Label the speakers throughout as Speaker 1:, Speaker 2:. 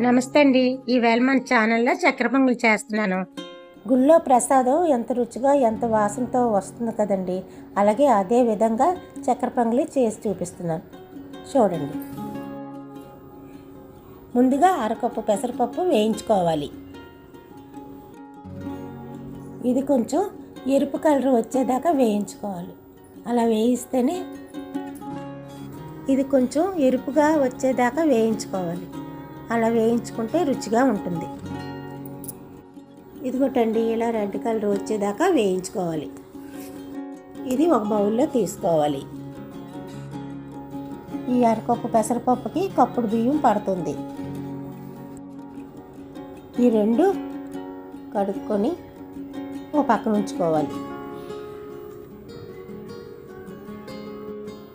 Speaker 1: నమస్తే అండి. ఈవేళ మన ఛానల్లో చక్కెర పొంగులు చేస్తున్నాను.
Speaker 2: గుళ్ళో ప్రసాదం ఎంత రుచిగా ఎంత వాసనతో వస్తుంది కదండి. అలాగే అదే విధంగా చక్కెర పొంగలి చేసి చూపిస్తున్నాను. చూడండి. ముందుగా అరకప్పు పెసరపప్పు వేయించుకోవాలి. ఇది కొంచెం ఎరుపు కలర్ వచ్చేదాకా వేయించుకోవాలి. అలా వేయిస్తేనే ఇది కొంచెం ఎరుపుగా వచ్చేదాకా వేయించుకోవాలి. అలా వేయించుకుంటే రుచిగా ఉంటుంది. ఇదిగోటండి ఇలా రెడ్ కలర్ వచ్చేదాకా వేయించుకోవాలి. ఇది ఒక బౌల్లో తీసుకోవాలి. ఈ అరకప్పు పెసరపప్పుకి కప్పుడు బియ్యం పడుతుంది. ఈ రెండు కడుక్కొని ఓ పక్కన ఉంచుకోవాలి.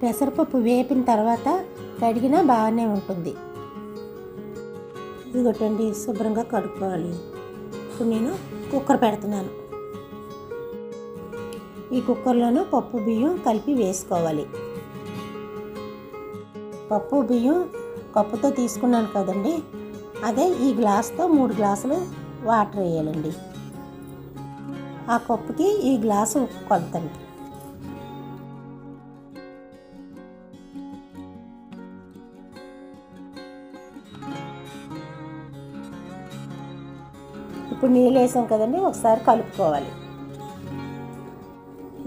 Speaker 2: పెసరపప్పు వేపిన తర్వాత కడిగినా బాగానే ఉంటుంది. ఇదిగోటండి శుభ్రంగా కడుక్కోవాలి. ఇప్పుడు నేను కుక్కర్ పెడుతున్నాను. ఈ కుక్కర్లోనూ పప్పు బియ్యం కలిపి వేసుకోవాలి. పప్పు బియ్యం కప్పుతో తీసుకున్నాను కదండి అదే ఈ గ్లాస్తో మూడు గ్లాసులు వాటర్ వేయాలండి. ఆ కప్పుకి ఈ గ్లాసు కొలతండి. ఇప్పుడు నీళ్ళు వేసాం కదండి ఒకసారి కలుపుకోవాలి.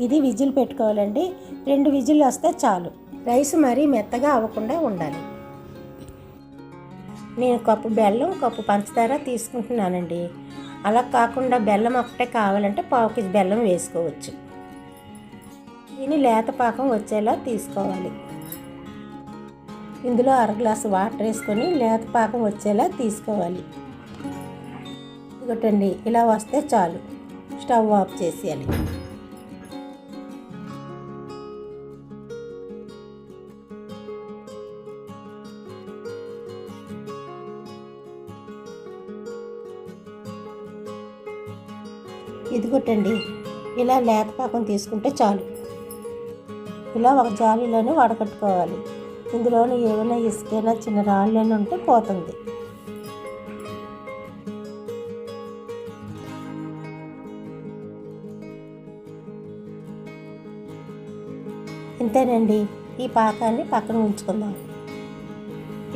Speaker 2: ఇది విజిల్ పెట్టుకోవాలండి. రెండు విజిల్ వస్తే చాలు. రైస్ మరీ మెత్తగా అవ్వకుండా ఉండాలి. నేను కప్పు బెల్లం కప్పు పంచదార తీసుకుంటున్నానండి. అలా కాకుండా బెల్లం ఒకటే కావాలంటే పావు కేజీ బెల్లం వేసుకోవచ్చు. దీని లేత పాకం వచ్చేలా తీసుకోవాలి. ఇందులో అర గ్లాసు వాటర్ వేసుకొని లేత పాకం వచ్చేలా తీసుకోవాలి. ఇగటండి ఇలా వస్తే చాలు. స్టవ్ ఆఫ్ చేసేయాలి ఇదిగోటండి ఇలా లేతపాకం తీసుకుంటే చాలు. ఇలా ఒక జాలీలోనే వడకట్టుకోవాలి. ఇందులోని ఏమైనా ఇసుకైనా చిన్న రాళ్ళైనా ఉంటే పోతుంది. ఇంతేనండి. ఈ పాకాన్ని పక్కన ఉంచుకుందాం.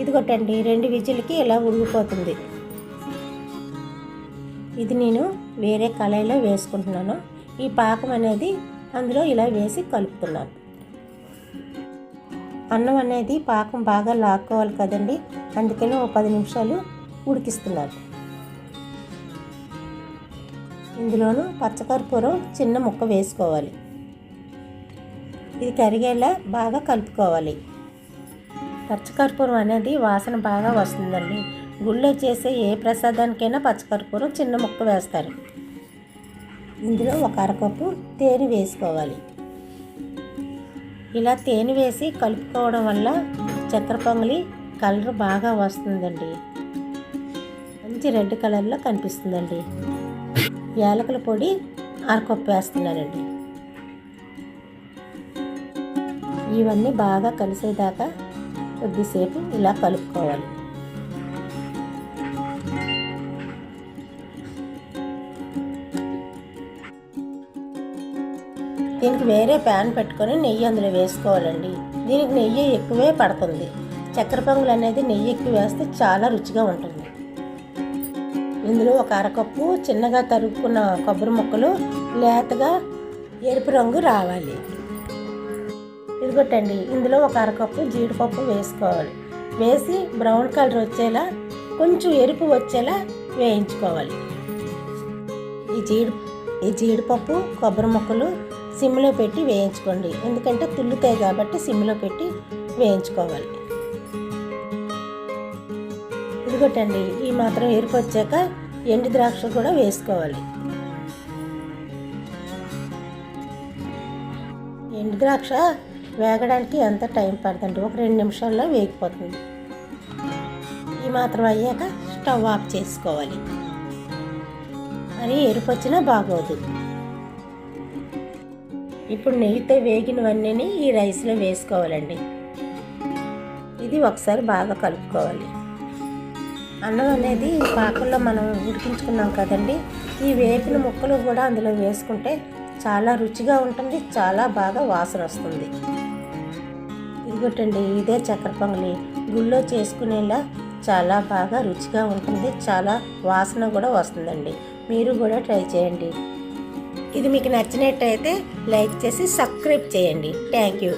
Speaker 2: ఇదిగోటండి రెండు విజిల్కి ఇలా ఉడికిపోతుంది ఇది నేను వేరే కళాయిలో వేసుకుంటున్నాను. ఈ పాకం అనేది అందులో ఇలా వేసి కలుపుతున్నాను. అన్నం అనేది పాకం బాగా లాక్కోవాలి కదండి. అందుకని ఒక పది నిమిషాలు ఉడికిస్తున్నాను. ఇందులోనూ పచ్చకర్పూరం చిన్న ముక్క వేసుకోవాలి. ఇది కరిగేలా బాగా కలుపుకోవాలి. పచ్చకర్పూరం అనేది వాసన బాగా వస్తుందండి. గుళ్ళో చేసే ఏ ప్రసాదానికైనా పచ్చకర్పూరం చిన్న ముక్క వేస్తారు. ఇందులో ఒక అరకప్పు తేనె వేసుకోవాలి. ఇలా తేనె వేసి కలుపుకోవడం వల్ల చక్కెర పొంగలి కలర్ బాగా వస్తుందండి. మంచి రెడ్ కలర్లో కనిపిస్తుందండి. యాలకుల పొడి అరకప్పు వేస్తున్నానండి. ఇవన్నీ బాగా కలిసేదాకా కొద్దిసేపు ఇలా కలుపుకోవాలి. దీనికి వేరే ప్యాన్ పెట్టుకొని నెయ్యి అందులో వేసుకోవాలండి. దీనికి నెయ్యి ఎక్కువే పడుతుంది. చక్కెర పొంగులు అనేది నెయ్యి ఎక్కువ వేస్తే చాలా రుచిగా ఉంటుంది. ఇందులో ఒక అరకప్పు చిన్నగా తరుక్కున్న కొబ్బరి ముక్కలు లేతగా ఎరుపు రంగు రావాలి. ఇదిగొట్టండి ఇందులో ఒక అరకప్పు జీడిపప్పు వేసుకోవాలి. వేసి బ్రౌన్ కలర్ వచ్చేలా కొంచెం ఎరుపు వచ్చేలా వేయించుకోవాలి. ఈ జీడి ఈ జీడిపప్పు కొబ్బరి ముక్కలు సిమ్లో పెట్టి వేయించుకోండి. ఎందుకంటే తుల్లుతాయి కాబట్టి సిమ్లో పెట్టి వేయించుకోవాలి. ఇదిగోటండి ఈ మాత్రం ఎరుపు వచ్చాక ఎండు ద్రాక్ష కూడా వేసుకోవాలి. ఎండు ద్రాక్ష వేగడానికి ఎంత టైం పడుతుంది? ఒక రెండు నిమిషాల్లో వేగిపోతుంది. ఈ మాత్రం అయ్యాక స్టవ్ ఆఫ్ చేసుకోవాలి. మరి ఎరుపు వచ్చినా బాగోదు. ఇప్పుడు నెయ్యితో వేగినవన్నీ ఈ రైస్లో వేసుకోవాలండి. ఇది ఒకసారి బాగా కలుపుకోవాలి. అన్నం అనేది పాకంలో మనం ఉడికించుకున్నాం కదండి ఈ వేపిన ముక్కలు కూడా అందులో వేసుకుంటే చాలా రుచిగా ఉంటుంది చాలా బాగా వాసన వస్తుంది. ఇదిగోటండి ఇదే చక్కెర పొంగలి. గుళ్ళో చేసుకునేలా చాలా బాగా రుచిగా ఉంటుంది. చాలా వాసన కూడా వస్తుందండి. మీరు కూడా ట్రై చేయండి. ఇది మీకు నచ్చినట్టయితే లైక్ చేసి సబ్స్క్రైబ్ చేయండి. Thank you.